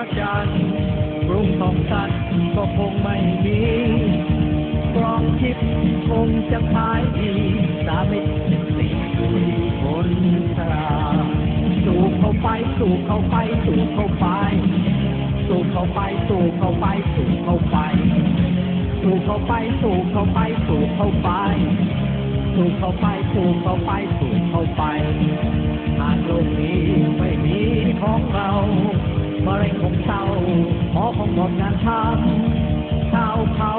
ประจันปรุงต่อสัตว์ก็คงไม่มีกรองทิพย์คงจะขายดีสามิตรสี่คนชราสู่เข้าไปสู่เข้าไปสู่เข้าไป สู่เข้าไปสู่เข้าไปสู่เข้าไป สู่เข้าไปสู่เข้าไปสู่เข้าไป สู่เข้าไปสู่เข้าไปสู่เข้าไปหากโลกนี้ไม่มีของเรา มะเร็งของเศร้าหมอของหมดงานทำชาวเขา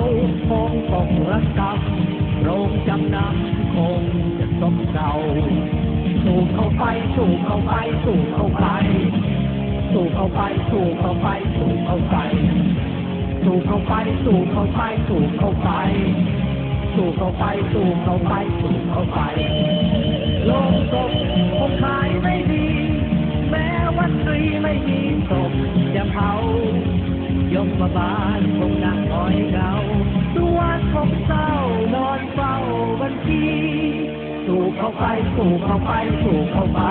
คงตกระกำโรงจำนำคงจะซบเซาสู่เข้าไป สู่เข้าไป สู่เข้าไป สู่เข้าไป สู่เข้าไป สู่เข้าไป สู่เข้าไป สู่เข้าไป สู่เข้าไป สู่เข้าไป สู่เข้าไป สู่เข้าไปโลงศพคงขาย เผายมมาบาลคงนั่งคอยเงาตัวคงเศร้านอนเฝ้าบัญชีสู่เข้าไปสู่เข้าไปสู่เข้าไป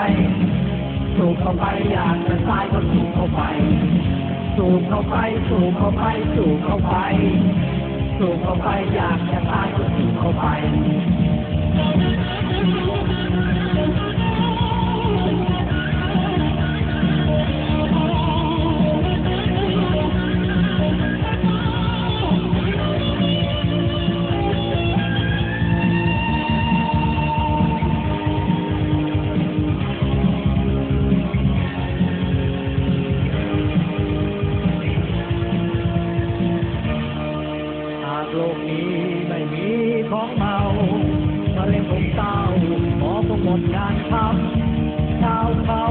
สู่เข้าไปอยากจะตายก็สู่เข้าไป สู่เข้าไปสู่เข้าไปสู่เข้าไปสู่เข้าไปอยากจะตายก็สู่เข้าไป มอคงหมดงานทำชาวเขา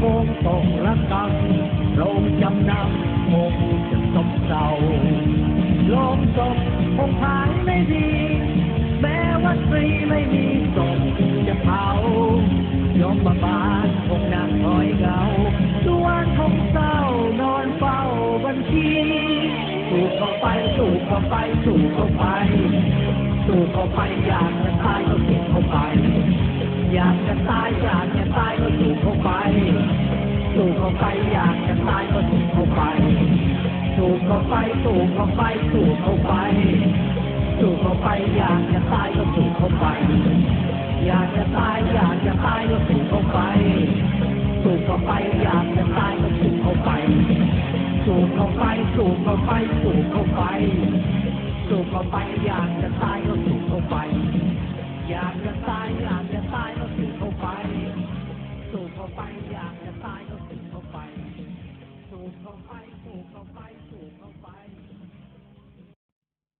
คงตกระกำโรงจำนำคงจะซบเซาโลงศพคงขายไม่ดี แม้ว่าฟรีไม่มีศพจะเผายมมาบาลคงนั่งคอยเหงาตัวคงเศร้านอนเฝ้าบัญชีสู่เข้าไปสู่เข้าไปสู่เข้าไป สู่เข้าไปอยากจะตายก็สู่เข้าไป อยากจะตายอยากจะตายก็สู่เข้าไป สู่เข้าไปอยากจะตายก็สู่เข้าไป สู่เข้าไปสู่เข้าไปสู่เข้าไป สู่เข้าไปอยากจะตายก็สู่เข้าไป อยากจะตายอยากจะตายก็สู่เข้าไป สู่เข้าไปอยากจะตายก็สู่เข้าไป สู่เข้าไปสู่เข้าไปสู่เข้าไป สู่เข้าไป เข้าไปอยากจะตายก็สูบเข้าไปสูบเข้าไปสูบเข้าไปสูบเข้าไป